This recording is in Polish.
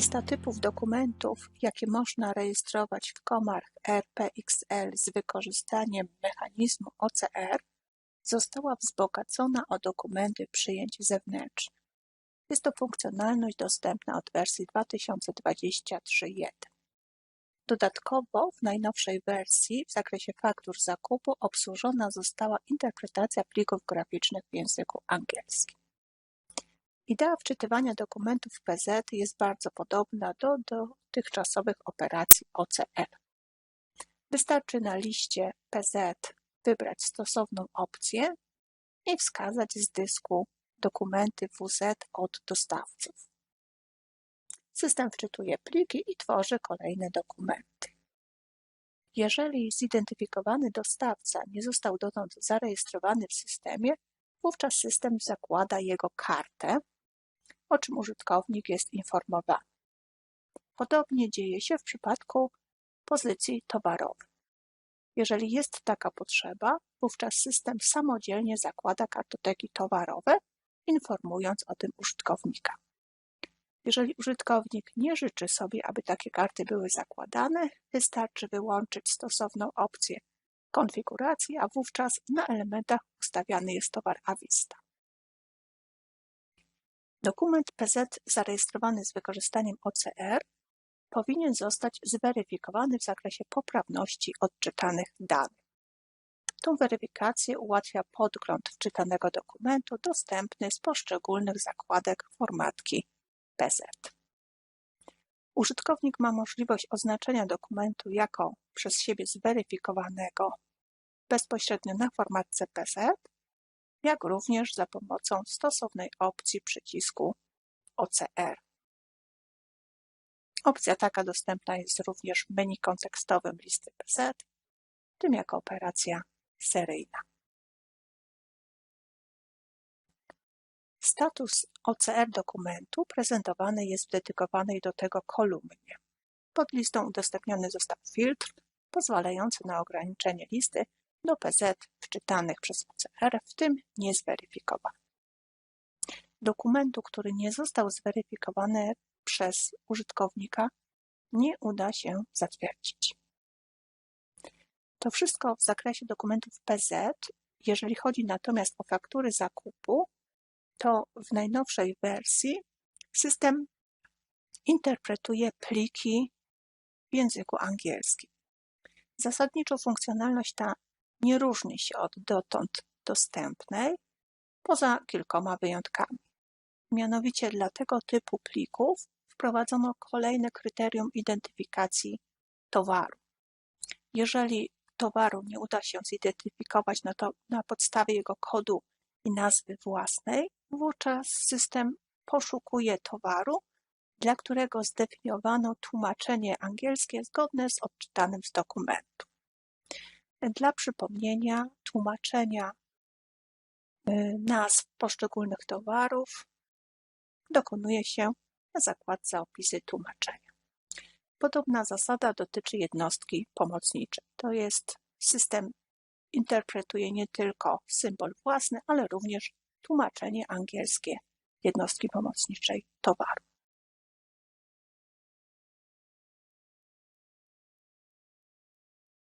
Lista typów dokumentów, jakie można rejestrować w komach RPXL z wykorzystaniem mechanizmu OCR, została wzbogacona o dokumenty przyjęć zewnętrznych. Jest to funkcjonalność dostępna od wersji 2023.1. Dodatkowo w najnowszej wersji w zakresie faktur zakupu obsłużona została interpretacja plików graficznych w języku angielskim. Idea wczytywania dokumentów PZ jest bardzo podobna do dotychczasowych operacji OCR. Wystarczy na liście PZ wybrać stosowną opcję i wskazać z dysku dokumenty WZ od dostawców. System wczytuje pliki i tworzy kolejne dokumenty. Jeżeli zidentyfikowany dostawca nie został dotąd zarejestrowany w systemie, wówczas system zakłada jego kartę, o czym użytkownik jest informowany. Podobnie dzieje się w przypadku pozycji towarowej. Jeżeli jest taka potrzeba, wówczas system samodzielnie zakłada kartoteki towarowe, informując o tym użytkownika. Jeżeli użytkownik nie życzy sobie, aby takie karty były zakładane, wystarczy wyłączyć stosowną opcję konfiguracji, a wówczas na elementach ustawiany jest towar Avista. Dokument PZ zarejestrowany z wykorzystaniem OCR powinien zostać zweryfikowany w zakresie poprawności odczytanych danych. Tą weryfikację ułatwia podgląd wczytanego dokumentu dostępny z poszczególnych zakładek formatki PZ. Użytkownik ma możliwość oznaczenia dokumentu jako przez siebie zweryfikowanego bezpośrednio na formatce PZ, jak również za pomocą stosownej opcji przycisku OCR. Opcja taka dostępna jest również w menu kontekstowym listy PZ, w tym jako operacja seryjna. Status OCR dokumentu prezentowany jest w dedykowanej do tego kolumnie. Pod listą udostępniony został filtr pozwalający na ograniczenie listy do PZ wczytanych przez OCR, w tym niezweryfikowanych. Dokumentu, który nie został zweryfikowany przez użytkownika, nie uda się zatwierdzić. To wszystko w zakresie dokumentów PZ. Jeżeli chodzi natomiast o faktury zakupu, to w najnowszej wersji system interpretuje pliki w języku angielskim. Zasadniczo funkcjonalność ta nie różni się od dotąd dostępnej, poza kilkoma wyjątkami. Mianowicie dla tego typu plików wprowadzono kolejne kryterium identyfikacji towaru. Jeżeli towaru nie uda się zidentyfikować no to na podstawie jego kodu i nazwy własnej, wówczas system poszukuje towaru, dla którego zdefiniowano tłumaczenie angielskie zgodne z odczytanym z dokumentu. Dla przypomnienia, tłumaczenia y, nazw poszczególnych towarów dokonuje się na zakładce opisy tłumaczenia. Podobna zasada dotyczy jednostki pomocniczej. To jest system interpretuje nie tylko symbol własny, ale również tłumaczenie angielskie jednostki pomocniczej towaru.